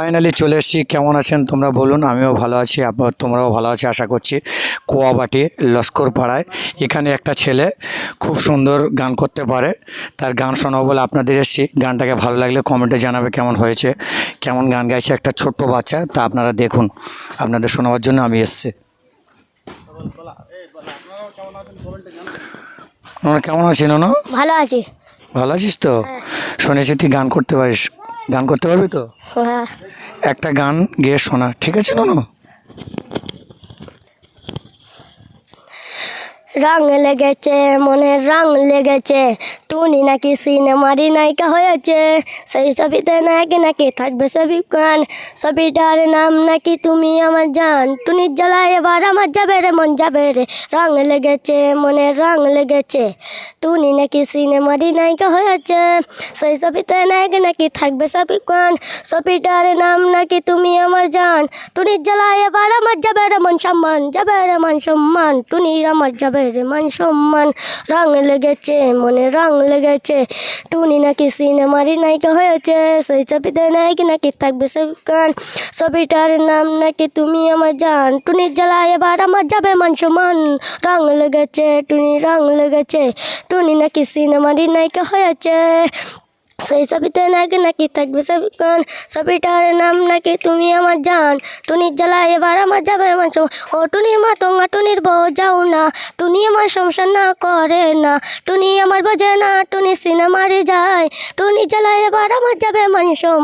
Finally চলে এসেছি। কেমন আছেন তোমরা বলুন আমিও ভালো আছি আপনার তোমরাও ভালো আছি আশা করছি। কুয়াবাটি লস্কর পাড়ায় এখানে একটা ছেলে খুব সুন্দর গান করতে পারে তার গান শোনাবো বলে আপনাদের এসেছি। গানটাকে ভালো লাগলে কমেন্টে জানাবে কেমন হয়েছে কেমন গান গাইছে একটা ছোট্ট বাচ্চা তা আপনারা দেখুন। আপনাদের শোনাবার জন্য আমি এসছি। কেমন আছি না ভালো আছি। ভালো আছিস তো? শুনেছি তুই গান করতে পারিস। গান করতে পারবি তো? হ্যাঁ। একটা গান গেয়ে শোনা ঠিক আছে না রং লেগেছে মনে রং লেগেছে। টুনি নাকি সিনেমারি নায়িকা হয়েছে। সেই ছবিতে নায়ক নাকি থাকবে ছবিক্ষণ ছবিটার নাম নাকি তুমি আমার জান। টুনির জ্বালায় এবার আমার যাবে রে, মন যাবে রে। রং লেগেছে মনে রং লেগেছে। টুনি নাকি সিনেমারি নায়িকা হয়েছে। সেই ছবিতে নায়ক নাকি থাকবে ছবিক্ষণ ছবিটার নাম নাকি তুমি আমার জান। টুনির জ্বালায় এবার আমার যাবে রে, মন সম্মান, যাবে রে, মন সম্মান। টুনির আমার যাবে রে মান সম্মান রং লেগেছে, মনে রং লেগেছে। টুনি নাকি সিনেমারি নায়িকা হয়েছে, সেই ছবিতে নায়িকা নাকি থাকবে সব গান। ছবিটার নাম নাকি তুমি আমার জান। টুনি জ্বালায় এবার আমার যাবে মান সম্মান রং লেগেছে, টুনি রং লেগেছে। টুনি নাকি সিনেমারি নায়িকা হয়েছে। সেই ছবিতে নাকি নাকি থাকবে ছবিক্ষণ ছবিটার নাম নাকি, তুমি আমার জান। টুনির জ্বালা এবার আমার যাবে আমার ও টুনি মা তোমরা টুনির বউ যাও না। টুনি আমার সংসার না করে না। টুনি আমার বোঝে না, টুনি সিনেমারে যায়। টুনি জ্বালা এবার আমার যাবে মান সম্মান